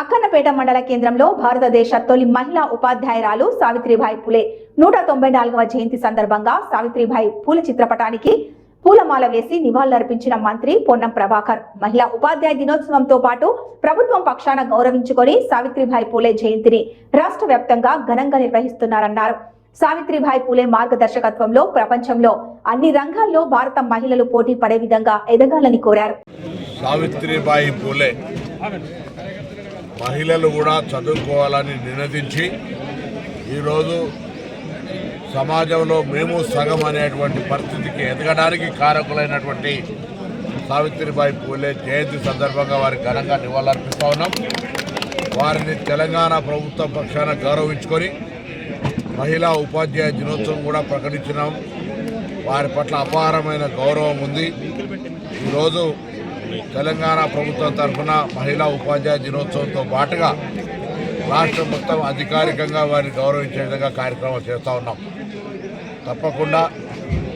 అక్కన్నపేట మండల కేంద్రంలో భారతదేశ తొలి మహిళా ఉపాధ్యాయురాలు సావిత్రిబాయి పులే. నూట తొంభై నాలుగవ జయంతి సందర్భంగా సావిత్రిబాయి పూల చిత్రపటానికి పూలమాల వేసి నివాళులర్పించిన మంత్రి పొన్నం ప్రభాకర్. మహిళా ఉపాధ్యాయ దినోత్సవంతో పాటు ప్రభుత్వం పక్షాన గౌరవించుకొని సావిత్రిబాయి పూలే జయంతిని రాష్ట్ర వ్యాప్తంగా ఘనంగా నిర్వహిస్తున్నారన్నారు. సావిత్రిబాయి పూలే మార్గదర్శకత్వంలో ప్రపంచంలో అన్ని రంగాల్లో భారత మహిళలు పోటీ పడే విధంగా ఎదగాలని కోరారు. సావిత్రిబాయి పూలే. మహిళలు కూడా చదువుకోవాలని నినదించి ఈరోజు సమాజంలో మేము సగం అనేటువంటి పరిస్థితికి ఎదగడానికి కారకులైనటువంటి సావిత్రిబాయి పూలే జయంతి సందర్భంగా వారికి ఘనంగా నివాళులర్పిస్తూ ఉన్నాం. వారిని తెలంగాణ ప్రభుత్వం పక్షాన గౌరవించుకొని మహిళా ఉపాధ్యాయ దినోత్సవం కూడా ప్రకటించినాం. వారి పట్ల అపారమైన గౌరవం ఉంది. ఈరోజు తెలంగాణ ప్రభుత్వం తరఫున మహిళా ఉపాధ్యాయ దినోత్సవంతో పాటుగా రాష్ట్ర మొత్తం అధికారికంగా వారిని గౌరవించే విధంగా కార్యక్రమం చేస్తూ ఉన్నాం. తప్పకుండా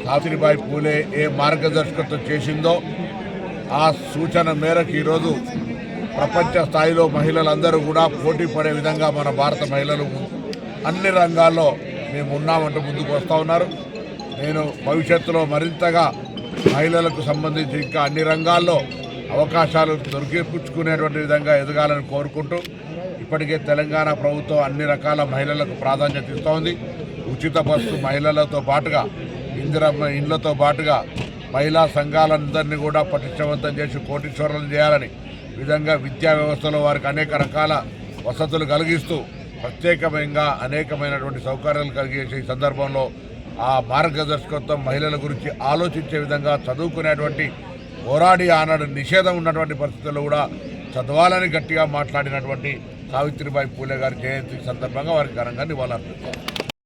సావిత్రిబాయి పూలే ఏ మార్గదర్శకత్వం చేసిందో ఆ సూచన మేరకు ఈరోజు ప్రపంచ స్థాయిలో మహిళలందరూ కూడా పోటీ పడే విధంగా మన భారత మహిళలు అన్ని రంగాల్లో మేము ఉన్నామంటూ ముందుకు వస్తూ ఉన్నారు. నేను భవిష్యత్తులో మరింతగా మహిళలకు సంబంధించి ఇంకా అన్ని రంగాల్లో అవకాశాలు దొరికిపుచ్చుకునేటువంటి విధంగా ఎదగాలని కోరుకుంటూ ఇప్పటికే తెలంగాణ ప్రభుత్వం అన్ని రకాల మహిళలకు ప్రాధాన్యత ఇస్తోంది. ఉచిత బస్సు మహిళలతో పాటుగా ఇందిరమ్మ ఇండ్లతో పాటుగా మహిళా సంఘాలందరినీ కూడా పటిష్టవంతం చేసి కోటీశ్వరులను చేయాలని విధంగా విద్యా వ్యవస్థలో వారికి అనేక రకాల వసతులు కలిగిస్తూ ప్రత్యేకమైన అనేకమైనటువంటి సౌకర్యాలు కలిగేసే ఈ సందర్భంలో ఆ మార్గదర్శకత్వం మహిళల గురించి ఆలోచించే విధంగా చదువుకునేటువంటి పోరాడి ఆనాడు నిషేధం ఉన్నటువంటి పరిస్థితుల్లో కూడా చదవాలని గట్టిగా మాట్లాడినటువంటి సావిత్రిబాయి పూలే గారి జయంతి సందర్భంగా వారికి ఘనంగా నివాళులర్పిస్తారు